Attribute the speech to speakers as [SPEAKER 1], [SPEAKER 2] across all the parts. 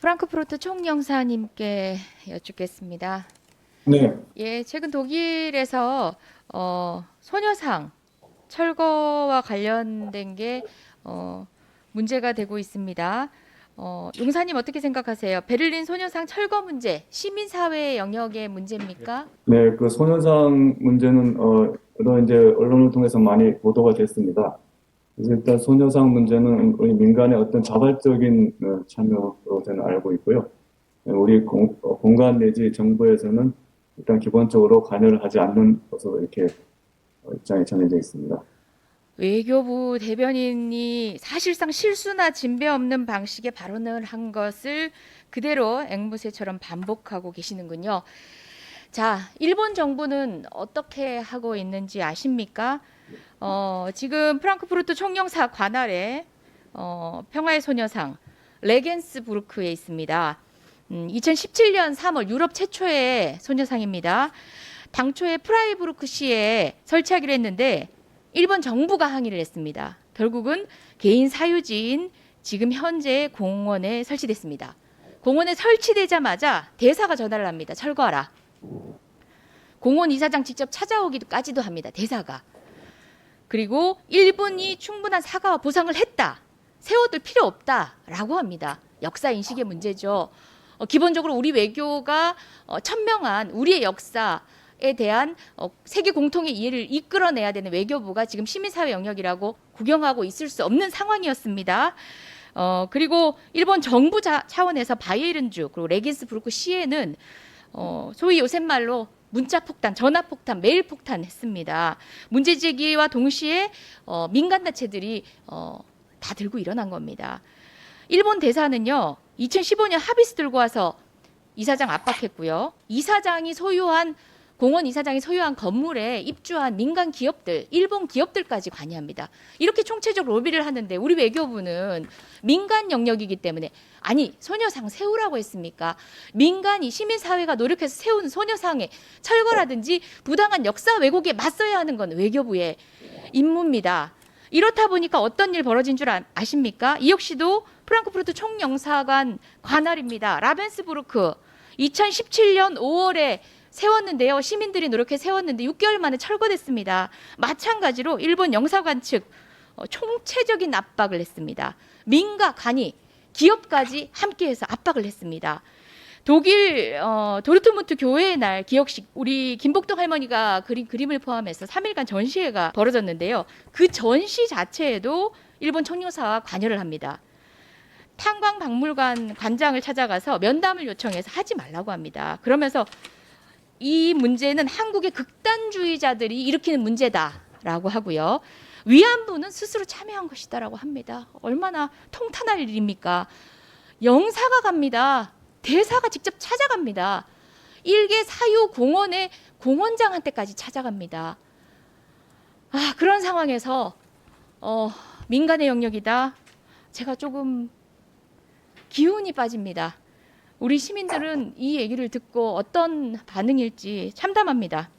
[SPEAKER 1] 프랑크푸르트 총영사님께 여쭙겠습니다.
[SPEAKER 2] 네,
[SPEAKER 1] 예, 최근 독일에서 어, 소녀상 철거와 관련된 게 어, 문제가 되고 있습니다. 어, 용사님 어떻게 생각하세요? 베를린 소녀상 철거 문제 시민사회 영역의 문제입니까?
[SPEAKER 2] 네, 그 소녀상 문제는 어, 이제 언론을 통해서 많이 보도가 됐습니다. 일단 소녀상 문제는 우리 민간의 어떤 자발적인 어, 참여로 저는 알고 있고요. 네, 우리 공, 어, 공간 내지 정부에서는 일단 기본적으로 관여를 하지 않는 것으로 이렇게 어, 입장이 전해져 있습니다.
[SPEAKER 1] 외교부 대변인이 사실상 실수나 진배 없는 방식의 발언을 한 것을 그대로 앵무새처럼 반복하고 계시는군요. 자, 일본 정부는 어떻게 하고 있는지 아십니까? 어, 지금 프랑크푸르트 총영사 관할에 어, 평화의 소녀상 레겐스부르크에 있습니다. 음, 2017년 3월 유럽 최초의 소녀상입니다. 당초에 프라이부르크 시에 설치하기로 했는데 일본 정부가 항의를 했습니다. 결국은 개인 사유지인 지금 현재 공원에 설치됐습니다. 공원에 설치되자마자 대사가 전화를 합니다. 철거하라. 공원 이사장 직접 찾아오기까지도 합니다. 대사가. 그리고 일본이 충분한 사과와 보상을 했다. 세워둘 필요 없다라고 합니다. 역사 인식의 문제죠. 어, 기본적으로 우리 외교가 어, 천명한 우리의 역사 에 대한 어, 세계 공통의 이해를 이끌어내야 되는 외교부가 지금 시민사회 영역이라고 구경하고 있을 수 없는 상황이었습니다. 어, 그리고 일본 정부 자, 차원에서 바이에른주 그리고 레긴스부르크 시에는 어, 소위 요새 말로 문자 폭탄, 전화 폭탄, 메일 폭탄 했습니다. 문제 제기와 동시에 어, 민간 단체들이 어, 다 들고 일어난 겁니다. 일본 대사는요, 2015년 합의서 들고 와서 이사장 압박했고요. 이사장이 소유한 공원 이사장이 소유한 건물에 입주한 민간 기업들, 일본 기업들까지 관여합니다. 이렇게 총체적 로비를 하는데 우리 외교부는 민간 영역이기 때문에 아니 소녀상 세우라고 했습니까? 민간이 시민사회가 노력해서 세운 소녀상의 철거라든지 부당한 역사 왜곡에 맞서야 하는 건 외교부의 임무입니다. 이렇다 보니까 어떤 일 벌어진 줄 아- 아십니까? 이 역시도 프랑크푸르트 총영사관 관할입니다. 라벤스부르크 2017년 5월에 세웠는데요. 시민들이 노력해 세웠는데 6개월 만에 철거됐습니다. 마찬가지로 일본 영사관 측 어, 총체적인 압박을 했습니다. 민가 간이 기업까지 함께해서 압박을 했습니다. 독일 어, 도르트문트 교회의 날 기억식 우리 김복동 할머니가 그린 그림을 포함해서 3일간 전시회가 벌어졌는데요. 그 전시 자체에도 일본 총영사와 관여를 합니다. 탄광박물관 관장을 찾아가서 면담을 요청해서 하지 말라고 합니다. 그러면서 이 문제는 한국의 극단주의자들이 일으키는 문제다라고 하고요. 위안부는 스스로 참여한 것이다라고 합니다. 얼마나 통탄할 일입니까? 영사가 갑니다. 대사가 직접 찾아갑니다. 일개 사유 공원의 공원장한테까지 찾아갑니다. 아, 그런 상황에서 어, 민간의 영역이다. 제가 조금 기운이 빠집니다. 우리 시민들은 이 얘기를 듣고 어떤 반응일지 참담합니다.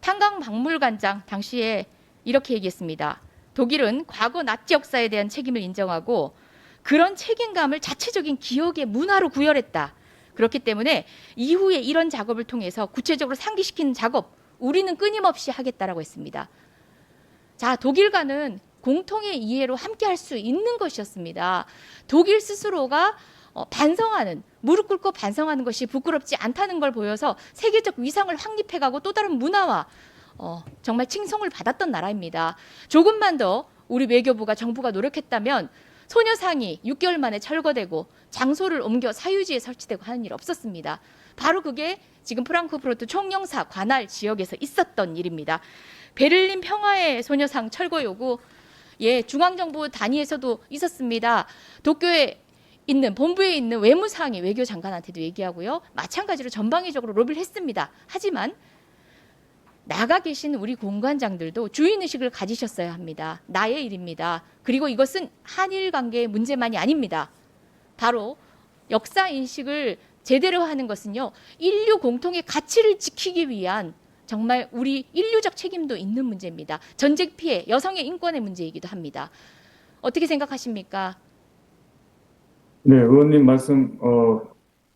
[SPEAKER 1] 탄광 박물관장 당시에 이렇게 얘기했습니다. 독일은 과거 나치 역사에 대한 책임을 인정하고 그런 책임감을 자체적인 기억의 문화로 구현했다. 그렇기 때문에 이후에 이런 작업을 통해서 구체적으로 상기시키는 작업 우리는 끊임없이 하겠다라고 했습니다. 자, 독일과는 공통의 이해로 함께 할 수 있는 것이었습니다. 독일 스스로가 어, 반성하는 무릎 꿇고 반성하는 것이 부끄럽지 않다는 걸 보여서 세계적 위상을 확립해가고 또 다른 문화와 어, 정말 칭송을 받았던 나라입니다. 조금만 더 우리 외교부가 정부가 노력했다면 소녀상이 6개월 만에 철거되고 장소를 옮겨 사유지에 설치되고 하는 일 없었습니다. 바로 그게 지금 프랑크푸르트 총영사 관할 지역에서 있었던 일입니다. 베를린 평화의 소녀상 철거 요구 예 중앙정부 단위에서도 있었습니다. 도쿄에 있는 본부에 있는 외무상이 외교 장관한테도 얘기하고요. 마찬가지로 전방위적으로 로비를 했습니다. 하지만 나가 계신 우리 공관장들도 주인 의식을 가지셨어야 합니다. 나의 일입니다. 그리고 이것은 한일 관계의 문제만이 아닙니다. 바로 역사 인식을 제대로 하는 것은요. 인류 공통의 가치를 지키기 위한 정말 우리 인류적 책임도 있는 문제입니다. 전쟁 피해, 여성의 인권의 문제이기도 합니다. 어떻게 생각하십니까?
[SPEAKER 2] 네, 의원님 말씀 어,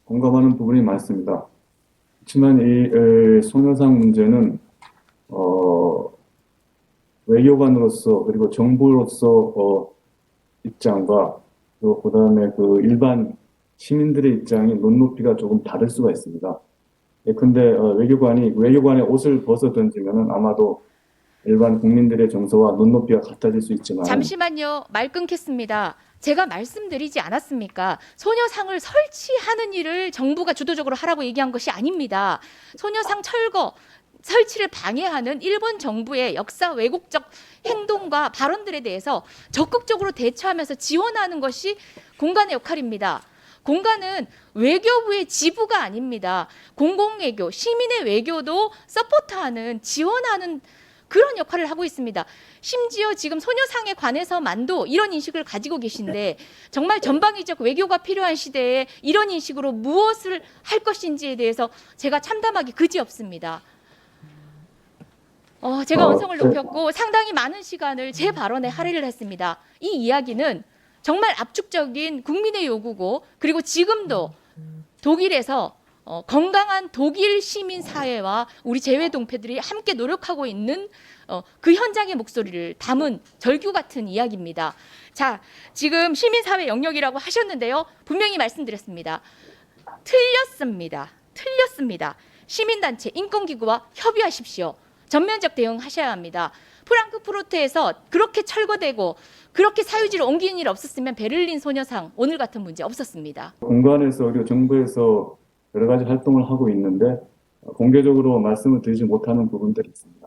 [SPEAKER 2] 공감하는 부분이 많습니다. 그렇지만 이 에, 송여상 문제는 어, 외교관으로서 그리고 정부로서 어, 입장과 또 그다음에 그 일반 시민들의 입장이 눈높이가 조금 다를 수가 있습니다. 예컨대 어, 외교관이 외교관의 옷을 벗어 던지면은 아마도 일반 국민들의 정서와 눈높이가 같아질 수 있지만
[SPEAKER 1] 잠시만요. 말 끊겠습니다. 제가 말씀드리지 않았습니까? 소녀상을 설치하는 일을 정부가 주도적으로 하라고 얘기한 것이 아닙니다. 소녀상 철거, 설치를 방해하는 일본 정부의 역사 왜곡적 행동과 발언들에 대해서 적극적으로 대처하면서 지원하는 것이 공간의 역할입니다. 공간은 외교부의 지부가 아닙니다. 공공외교, 시민의 외교도 서포트하는, 지원하는 그런 역할을 하고 있습니다. 심지어 지금 소녀상에 관해서만도 이런 인식을 가지고 계신데 정말 전방위적 외교가 필요한 시대에 이런 인식으로 무엇을 할 것인지에 대해서 제가 참담하기 그지없습니다. 어, 제가
[SPEAKER 2] 어,
[SPEAKER 1] 언성을
[SPEAKER 2] 네.
[SPEAKER 1] 높였고 상당히 많은 시간을 제 발언에 할애를 했습니다. 이 이야기는 정말 압축적인 국민의 요구고 그리고 지금도 독일에서 어, 건강한 독일 시민 사회와 우리 재외 동포들이 함께 노력하고 있는 어, 그 현장의 목소리를 담은 절규 같은 이야기입니다. 자, 지금 시민 사회 영역이라고 하셨는데요. 분명히 말씀드렸습니다. 틀렸습니다. 틀렸습니다. 시민 단체, 인권 기구와 협의하십시오. 전면적 대응하셔야 합니다. 프랑크푸르트에서 그렇게 철거되고 그렇게 사유지를 옮기는 일 없었으면 베를린 소녀상 오늘 같은 문제 없었습니다.
[SPEAKER 2] 공간에서 그리고 정부에서 여러 가지 활동을 하고 있는데 어, 공개적으로 말씀을 드리지 못하는 부분들이 있습니다.